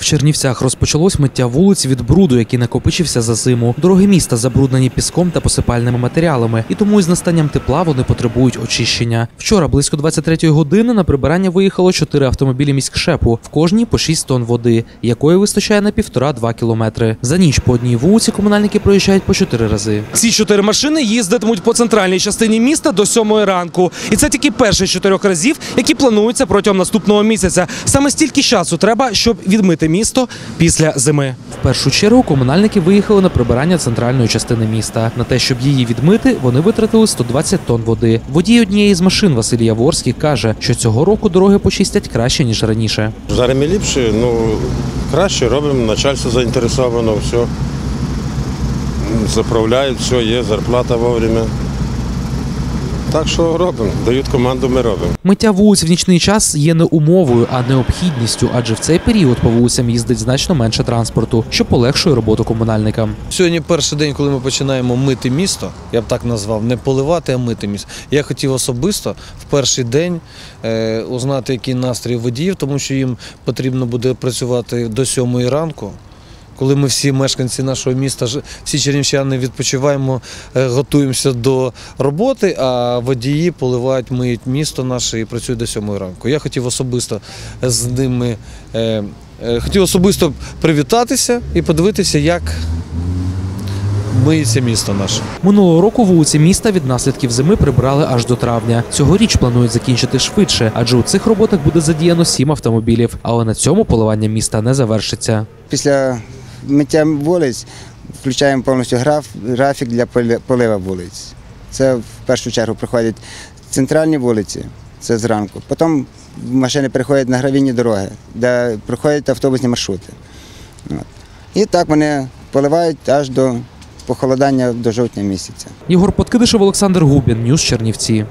В Чернівцях розпочалось миття вулиць від бруду, який накопичився за зиму. Дороги міста забруднені піском та посипальними матеріалами, і тому із настанням тепла вони потребують очищення. Вчора близько 23-ї години на прибирання виїхало чотири автомобілі міськшепу, в кожній по 6 тонн води, якої вистачає на півтора-два кілометри. За ніч по одній вулиці комунальники проїжджають по чотири рази. Ці чотири машини їздитимуть по центральній частині міста до сьомої ранку. І це тільки перший з чотирьох разів, які плануються протягом наступного місяця. Саме стільки часу треба, щоб відмити місто після зими. В першу чергу комунальники виїхали на прибирання центральної частини міста. На те, щоб її відмити, вони витратили 120 тонн води. Водій однієї з машин Василь Яворський каже, що цього року дороги почистять краще ніж раніше. Зараз ми ліпше, ну краще робимо, начальство заінтересовано, все. Заправляють, все є, зарплата вовремя. Так що робимо, дають команду, ми робимо. Миття вулиць в нічний час є не умовою, а необхідністю, адже в цей період по вулицям їздить значно менше транспорту, що полегшує роботу комунальникам. Сьогодні перший день, коли ми починаємо мити місто, я б так назвав, не поливати, а мити місто. Я хотів особисто в перший день е, узнати, який настрій водіїв, тому що їм потрібно буде працювати до сьомої ранку. Коли ми всі мешканці нашого міста, ж- всі чернівчани відпочиваємо, е, готуємося до роботи, а водії поливають, миють місто наше і працюють до сьомої ранку. Я хотів особисто з ними е, е, хотів особисто привітатися і подивитися, як миється місто наше. Минулого року вулиці міста від наслідків зими прибрали аж до травня. Цьогоріч планують закінчити швидше, адже у цих роботах буде задіяно сім автомобілів. Але на цьому поливання міста не завершиться. Після миття вулиць включаємо повністю граф, графік для полива вулиць. Це в першу чергу проходять центральні вулиці, це зранку. Потім машини переходять на гравійні дороги, де проходять автобусні маршрути. От. І так вони поливають аж до похолодання до жовтня місяця. Єгор Подкидишев, Олександр Губін, Ньюс Чернівці.